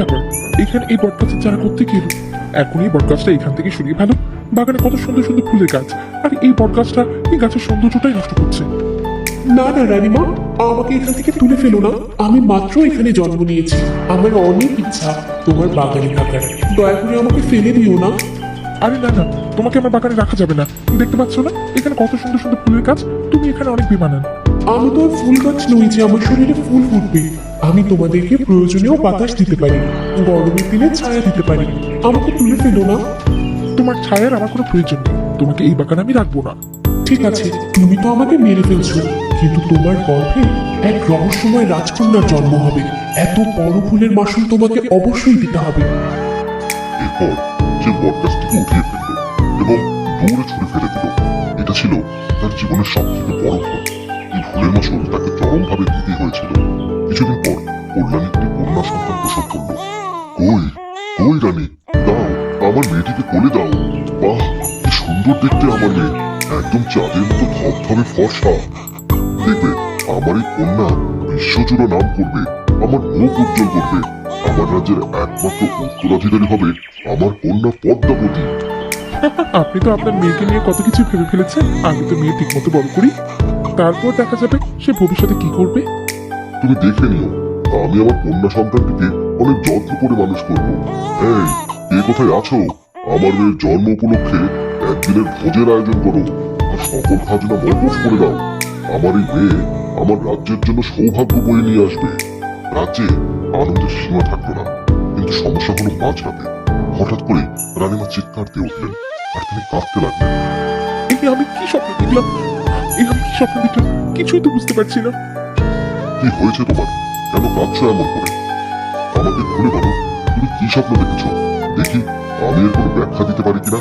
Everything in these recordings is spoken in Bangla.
ব্যাপার? এখানে এই বটগাছের চারা করতে কি এখন এই বটগাছটা এখান থেকে সরিয়ে ভালো বাগানে কত সুন্দর সুন্দর ফুলের গাছ। আর এই বটগাছটা এই গাছের সৌন্দর্যটাই নষ্ট করছে। না না, রানীমা, আমাকে এখান থেকে তুলে ফেলো না। আমি মাত্র এখানে জন্ম নিয়েছি। আমার অনেক ইচ্ছা তোমার বাগানে থাকার। দয়া করে আমাকে ফেলে দিও না। আরে না না, তোমাকে আমার বাগানে রাখা যাবে না। দেখতে পাচ্ছ না? এখানে কত সুন্দর সুন্দর ফুলের গাছ। তুমি এখানে অনেক বেমানান আমি তো আর ফুল গাছ নই যে আমার শরীরে ফুল ফুটবে। আমি তোমাদেরকে প্রয়োজনীয় বাতাস দিতে পারি, গরমের দিনে ছায়া দিতে পারি। আমাকে তুলে ফেলো না। তোমার ছায়ার আমার কোনো প্রয়োজন নেই। তোমাকে এই বাগানে আমি রাখব না। ঠিক আছে, তুমি তো আমাকে মেরে ফেলছো। কিন্তু তোমার গর্ভে এক রহস্যময় রাজকন্যার জন্ম হবে। এত বড় ফুলের মাসুল তোমাকে অবশ্যই দিতে হবে। এবং দৌড়ে ছুড়ে ফেলে দিল। এটা ছিল তার জীবনের সব থেকে বড় ভুল ভুলের মাসুল তাকে চরমভাবে দিতে হয়েছিল। কিছুদিন পর কল্যাণ একটি কন্যা সন্তান প্রসব করল। কই কই রানী দাও আমার মেয়েটিকে কোলে দাও। বাহ, কি সুন্দর দেখতে আমার মেয়ে। একদম চাঁদের মতো ধবধবে ফর্সা। দেখবে, আমার এই কন্যা বিশ্বজুড়ে নাম করবে, আমার মুখ উজ্জ্বল করবে। আমার রাজ্যের একমাত্র উত্তরাধিকারী হবে আমার কন্যা পদ্মাবতী। আপনি তো আপনার মেয়েকে নিয়ে কত কিছু ভেবে ফেলেছেন? আমি তো মেয়ে ঠিক মতো বড় করি। তারপর দেখা যাবে সে ভবিষ্যতে কি করবে? তুমি দেখে নিও। আমি আমার কন্যা সন্তানটিকে অনেক যত্ন করে মানুষ করব। এই কে কোথায় আছো? আমার মেয়ের জন্ম উপলক্ষে একদিনের ভোজের আয়োজন করো। আর সকল খাজনা মকুফ করে দাও। আমার এই মেয়ে আমার রাজ্যের জন্য সৌভাগ্য বয়ে নিয়ে আসবে। রাজ্যে আনন্দের সীমা থাকল না। কিন্তু সমস্যা হলো মাঝরাতে। হঠাৎ করে রানীমা চিৎকার দিয়ে উঠলেন। আর তিনি কাঁদতে লাগলেন। আমি কি স্বপ্ন দেখলাম? কি স্বপ্ন দেখলাম? কিছুই তো বুঝতে পারছি না। কি হয়েছে তোমার? কেন কাঁদছো এমন করে? আমাকে খুলে বলো তুমি কি স্বপ্ন দেখেছ? দেখি আমি এর কোনো ব্যাখ্যা দিতে পারি কিনা?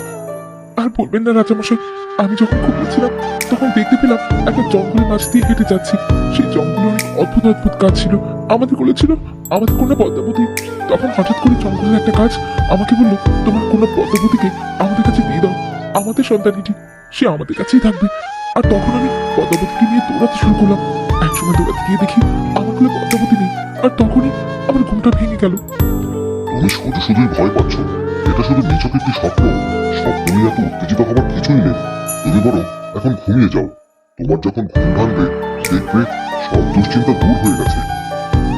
আর বলবেন না রাজামশাই আমি যখন ঘুমিয়েছিলাম তখন দেখতে পেলাম একটা জঙ্গলের মাঝ দিয়ে হেঁটে যাচ্ছি। সেই জঙ্গলে অনেক অদ্ভুত অদ্ভুত কাজ ছিল। আমাদের কোলে ছিল আমাদের কোনো পদ্মাবতী। তখন হঠাৎ করে জঙ্গলের একটা কাজ আমাকে বলল তোমার কোনো পদ্মাবতীকে আমাদের কাছে দিয়ে দাও। আমাদের সন্তানিটি সে আমাদের কাছেই থাকবে। আর তখন আমি পদ্মাবতীকে নিয়ে দৌড়াতে শুরু করলাম। একসময় দৌড়াতে গিয়ে দেখি আমার কোলে পদ্মাবতী নেই। আর তখনই আমার ঘুমটা ভেঙে গেল। তুমি শুধু শুধুই ভয় পাচ্ছ? এটা শুধু নিছক একটি স্বপ্ন। স্বপ্ন নিয়ে এত উত্তেজিত হবার কিছুই নেই। তুমি বরং এখন ঘুমিয়ে যাও। তোমার যখন ঘুম ভাঙবে দেখবে সব দুশ্চিন্তা দূর হয়ে গেছে।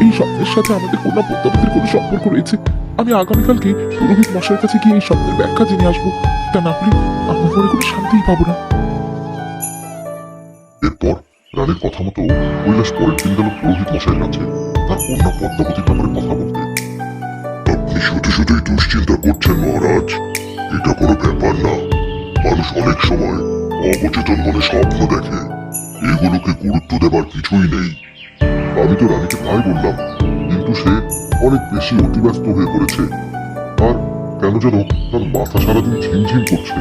এই স্বপ্নের সাথে আমাদের কোনো পদ্মাবতীর কোনো সম্পর্ক রয়েছে? আমি আগামীকালকে পুরোহিত মশাইয়ের কাছে গিয়ে এই স্বপ্নের ব্যাখ্যা জেনে আসব। তা না হলে আমার মনে কোনো শান্তিই পাবো না। এরপর রানীর কথা মতো কৈলাস পরের দিন গেল পুরোহিত মশাইয়ের কাছে তার কন্যা পদ্মাবতীর ব্যাপারে কথা বলতে। আপনি শুধু শুধুই দুশ্চিন্তা করছেন মহারাজ। এটা কোনো ব্যাপার না। মানুষ অনেক সময় অবচেতন মনে স্বপ্ন দেখে। এগুলোকে গুরুত্ব দেবার কিছুই নেই। আমি তো রানীকে তাই বললাম, কিন্তু সে অনেক বেশি অতিব্যস্ত হয়ে পড়েছে। আর কেন যেন তার মাথা সারাদিন ঝিমঝিম করছে।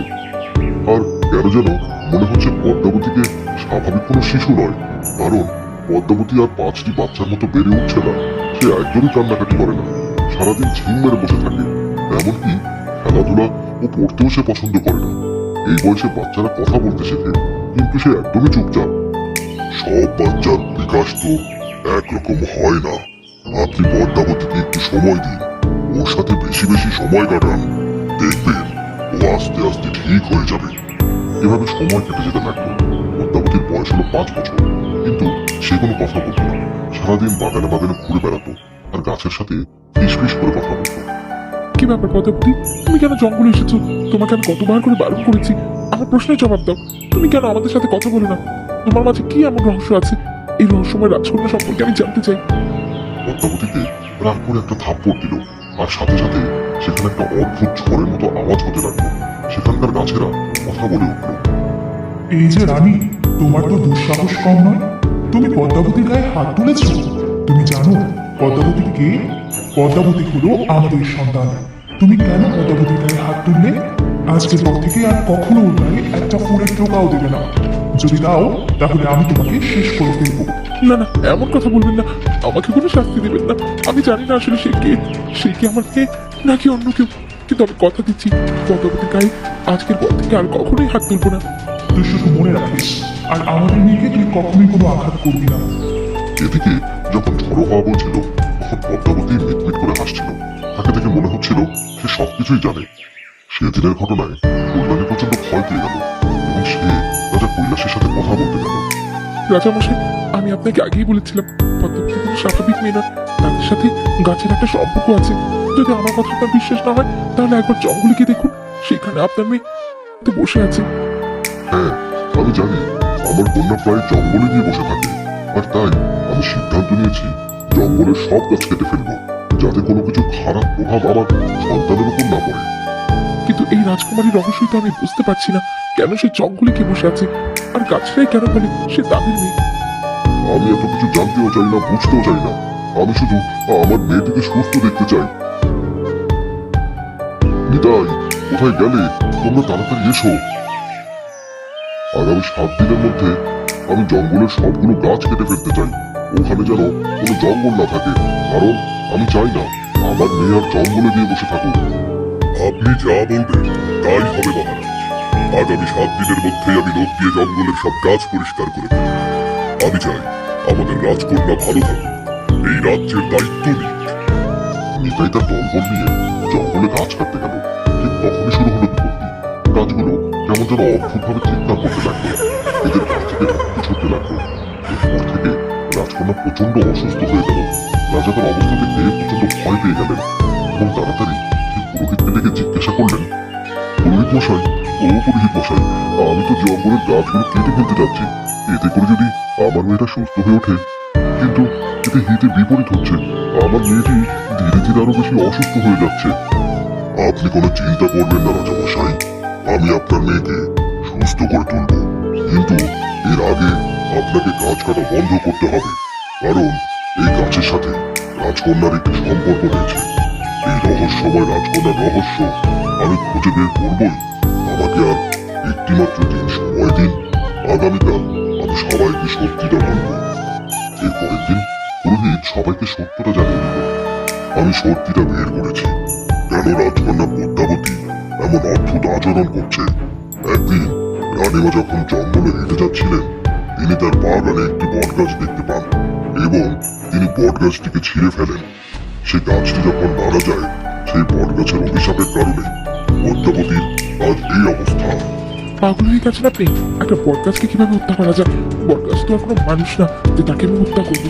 আর কেন যেন মনে হচ্ছে পদ্মাবতীকে স্বাভাবিক কোনো শিশু নয়। কারণ পদ্মাবতী আর পাঁচটি বাচ্চার মতো বেড়ে উঠছে না। সে একদমই কান্নাকাটি করে না। সারাদিন ঝিম মেরে বসে থাকে। এমনকি খেলাধুলা ও পড়তেও সে পছন্দ করে না। এই বয়সে বাচ্চারা কথা বলতে শেখে, কিন্তু সে একদমই চুপচাপ। সব বাচ্চার বিকাশ তো একরকম হয় না। আপনি পদ্মাবতীকে একটু সময় দিন। ওর সাথে বেশি বেশি সময় কাটান। দেখবেন ও আস্তে আস্তে ঠিক হয়ে যাবে। এভাবে সময় কেটে যেতে লাগল পদ্মাবতীর বয়স হলো পাঁচ বছর। কিন্তু সে কোনো কথা বলতো না। সারাদিন বাগানে বাগানে ঘুরে বেড়াতো। আর গাছের সাথে ফিস করে কথা বলতো। কি ব্যাপার পদ্মাবতী তুমি কেন জঙ্গলে এসেছ? তোমাকে আমি কতবার করে বারণ করেছি? আমার প্রশ্নের জবাব দাও। তুমি কেন আমাদের সাথে কথা বলো না? তোমার মাঝে কি এমন রহস্য আছে? এই রহস্যময় রাজকন্যা সম্পর্কে আমি জানতে চাই। পদ্মাবতীকে রাগ করে একটা থাপ্পড় দিল। আর সাথে সাথে সেখানে একটা অদ্ভুত ঝড়ের মতো আওয়াজ হতে লাগল। সেখানকার গাছেরা কথা বলে উঠল। এই যে রানী তোমার তো দুঃসাহস কম নয়। তুমি পদ্মাবতীর গায়ে হাত তুলেছ? তুমি জানো পদ্মাবতী কে? পদ্মাবতী হলো আমাদের সন্তান। তুমি কেন পদ্মাবতীর গায়ে হাত তুললে? আজকের পর থেকে আর কখনো ওর গায়ে একটা ফুলের টোকাও দেবে না। যদি দাও তাহলে আমি তোমাকে শেষ করে ফেলব। না না এমন কথা বলবেন না। আমাকে কোনো শাস্তি দেবেন না। আমি জানি না আসলে সে কে। সে কি আমার কে নাকি অন্য কেউ? কিন্তু আমি কথা দিচ্ছি। পদ্মাবতীর গায়ে আজকের পর থেকে আর কখনোই হাত তুলবো না। তুই শুধু মনে রাখিস আর আমাদের মেয়েকে তুই কখনোই কোনো আঘাত করবি না। এদিকে যখন ঝড়ো হওয়া বলছিল তখন পদ্মাবতী মিটমিট করে হাসছিল। তাকে দেখে মনে হচ্ছিল সে সবকিছুই জানে। সেদিনের ঘটনায় কল্যাণী প্রচণ্ড ভয় পেয়ে গেল এবং সে রাজা কৈলাসের সাথে কথা বলতে গেল। রাজামশাই আমি আপনাকে আগেই বলেছিলাম পদ্মাবতী কোনো স্বাভাবিক মেয়ে নয়। তাদের সাথে গাছের একটা সম্পর্ক আছে। যদি আমার কথা আপনার বিশ্বাস না হয় তাহলে একবার জঙ্গলে দেখুন। সেখানে আপনার মেয়ে তো বসে আছে। হ্যাঁ আমি জানি। আমার কন্যা প্রায় জঙ্গলে গিয়ে বসে থাকে। আর তাই আমি সিদ্ধান্ত নিয়েছি জঙ্গলের সব গাছ কেটে ফেলব। যাতে কোনো কিছু খারাপ প্রভাব আমার সন্তানের উপর না পড়ে। কিন্তু এই রাজকুমারীর রহস্যই তো আমি বুঝতে পারছি না। কেন সে জঙ্গলে গিয়ে বসে আছে? আর গাছটাই কেন বলে সে তাদের মেয়ে। আমি এত কিছু জানতেও চাই না বুঝতেও চাই না। আমি শুধু আমার মেয়েটিকে সুস্থ দেখতে চাই। নিতাই কোথায় গেলে? তোমরা তাড়াতাড়ি এসো। আগামী সাত দিনের মধ্যে আমি জঙ্গলের সবগুলো গাছ কেটে ফেলতে চাই। ওখানে যেন কোনো জঙ্গল না থাকে। কারণ আমি চাই না আমার মেয়ে আর জঙ্গলে গিয়ে বসে থাকুক। আপনি যা বলবেন, তাই হবে মহারাজ। আগামী সাত দিনের মধ্যেই আমি লোক দিয়ে জঙ্গলের সব গাছ পরিষ্কার করে দেব। আমি চাই আমাদের রাজকন্যা ভালো থাকুক। এই রাজ্যের দায়িত্ব নিক। নিতাই তার দলবল নিয়ে জঙ্গলে গাছ কাটতে গেল, ঠিক তখনই শুরু হলো বিপত্তি। গাছগুলো কেমন যেন অদ্ভুতভাবে চিৎকার করতে লাগল। এদের গাছ থেকে রক্ত ছুটতে লাগল। এরপর থেকে রাজকন্যা প্রচণ্ড অসুস্থ হয়ে গেল। রাজা তার অবস্থা দেখে প্রচণ্ড ভয় পেয়ে গেলেন এবং তাড়াতাড়ি সেই পুরোহিতকে ডেকে জিজ্ঞাসা করলেন, পুরোহিত মশাই, ও পুরোহিত মশাই, আমি তো জঙ্গলের গাছগুলো কেটে ফেলতে যাচ্ছি। এতে করে যদি আমার মেয়েটা সুস্থ হয়ে ওঠে। কিন্তু এতে হিতে বিপরীত হচ্ছে। আমার মেয়েটি ধীরে ধীরে আরও বেশি অসুস্থ হয়ে যাচ্ছে? আপনি কোনো চিন্তা করবেন না রাজা মশাই আমি আপনার মেয়েকে সুস্থ করে তুলব। কিন্তু এর আগে আপনাকে গাছ কাটা বন্ধ করতে হবে। কারণ এই গাছের সাথে রাজকন্যার একটি সম্পর্ক রয়েছে। এই রহস্যময় রাজকন্যার রহস্য আমি খুঁজে বের করবই। আমাকে আর একটিমাত্র দিন সময় দিন। আগামীকাল আমি সবাইকে সত্যিটা বলব। এর পরের দিন পুরোহিত সবাইকে সত্যটা জানিয়ে দিল। আমি সত্যিটা বের করেছি। কেন রাজকন্যা পদ্মাবতী এমন অদ্ভুত আচরণ করছে? একদিন রানীমা যখন জঙ্গলে হেঁটে যাচ্ছিলেন, তিনি তার বাগানে একটি বট গাছ দেখতে পান এবং তিনি বট গাছটিকে ছিঁড়ে ফেলেন। সেই গাছটি যখন মারা যায়, সেই বট গাছের অভিশাপের কারণে পদ্মাবতীর আজ এই অবস্থা। পাগল হয়ে গেছেন আপনি একটা বট গাছকে কীভাবে হত্যা করা যায় বট গাছ তো কোনো মানুষ না, যে তাকে আমি হত্যা করব।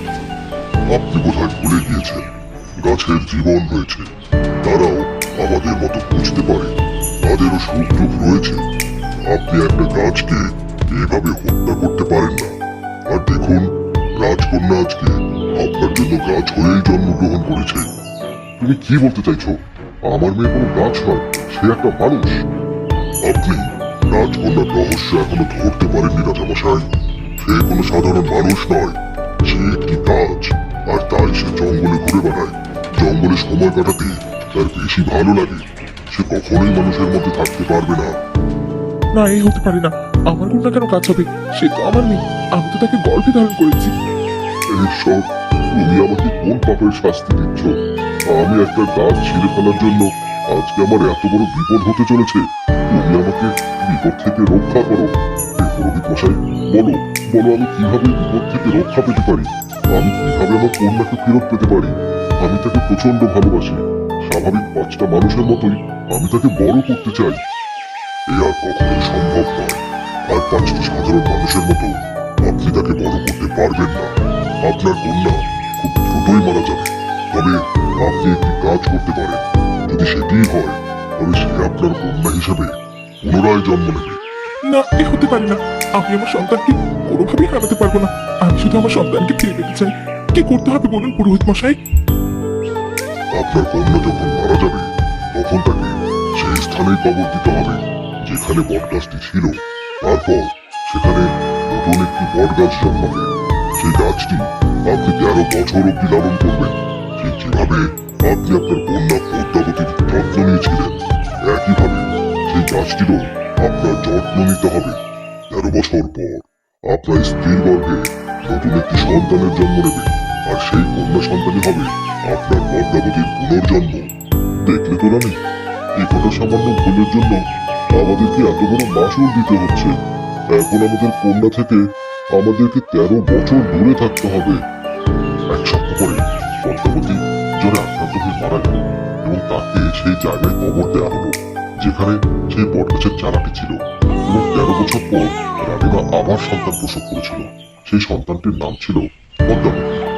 আপনি বোধহয় ভুলে গিয়েছেন গাছের জীবন রয়েছে। তারাও আমাদের মতো বুঝতে পারে। তাদেরও সুখ দুঃখ রয়েছে। আপনি একটা গাছকে এভাবে হত্যা করতে পারেন না। আর দেখুন, রাজকন্যা আজকে আপনার জন্য গাছ হয়েই জন্মগ্রহণ করেছে। তুমি কি বলতে চাইছো? আমার মেয়ে কোনো গাছ নয়, সে একটা মানুষ। আপনি রাজকন্যার রহস্য এখনও ধরতে পারেননি রাজামশাই। সে কোনো সাধারণ মানুষ নয়, সে একটি গাছ। আর তাই সে জঙ্গলে ঘুরে বেড়ায়। জঙ্গলে সময় কাটাতে তার বেশি ভালো লাগে। সে কখনোই মানুষের মধ্যে থাকতে পারবে না। না এই হতে পারে না। আমার কন্যা কেন কাজ হবে? সে তো আমার মেয়ে। আমি তো তাকে গর্ভে ধারণ করেছি। এইসব তুমি আমাকে কোন পাপের শাস্তি দিচ্ছ? আমি একটা গাছ ছিঁড়ে ফেলার জন্য আজকে আমার এত বড় বিপদ হতে চলেছে। তুমি আমাকে বিপদ থেকে রক্ষা করো। পুরোহিত মশাই বলো বলো আমি কীভাবে বিপদ থেকে রক্ষা পেতে পারি? আমি কীভাবে আমার কন্যাকে ফেরত পেতে পারি? আমি তাকে প্রচণ্ড ভালোবাসি। স্বাভাবিক পাঁচটা মানুষের মতোই আমি তাকে বড় করতে চাই। এ আর কখনোই সম্ভব নয়। আর পাঁচটি সাধারণ মানুষের মতো আপনি তাকে বড় করতে পারবেন না। আপনার কন্যা খুব দ্রুতই মারা যাবে। তবে আপনি একটি কাজ করতে পারেন। যদি সেটিই হয়, তবে সে আপনার কন্যা হিসেবে পুনরায় জন্ম নেবে। না, এ হতে পারে না। আমি আমার সন্তানকে কোনোভাবেই হারাতে পারব না। আমি শুধু আমার সন্তানকে ফিরে পেতে চাই। কি করতে হবে বলুন, পুরোহিত মশাই? আপনার কন্যা যখন মারা যাবে, তখন তাকে সেই স্থানেই কবর দিতে হবে, যেখানে বটগাছটি ছিল। তারপর সেখানে নতুন একটি বটগাছ জন্মাবে। সেই গাছটি আপনি তেরো বছর অব্দি লালন করবেন। ঠিক যেভাবে আপনি আপনার কন্যা পদ্মাবতীর যত্ন নিয়েছিলেন, একইভাবে সেই গাছটিরও আপনার যত্ন নিতে হবে। তেরো বছর পর আপনার স্ত্রীর গর্ভে নতুন একটি সন্তানের জন্ম নেবে। আর সেই কন্যা সন্তানই হবে আপনার পদ্মাবতীর পুনর্জন্ম। দেখলে তো রানী, এই কটা সামান্য ভুলের জন্য আমাদেরকে এত বড় মাসুল দিতে হচ্ছে। এখন আমাদের কন্যা থেকে আমাদেরকে তেরো বছর দূরে থাকতে হবে। এক সপ্তাহ পরে পদ্মাবতী জ্বরে আক্রান্ত হয়ে মারা গেল এবং তাকে সেই জায়গায় কবর দেওয়া হলো। যেখানে সেই বটগাছের চারাটি ছিল এবং তেরো বছর পর রাধিকা আবার সন্তান প্রসব করেছিল। সেই সন্তানটির নাম ছিল পদ্মাবতী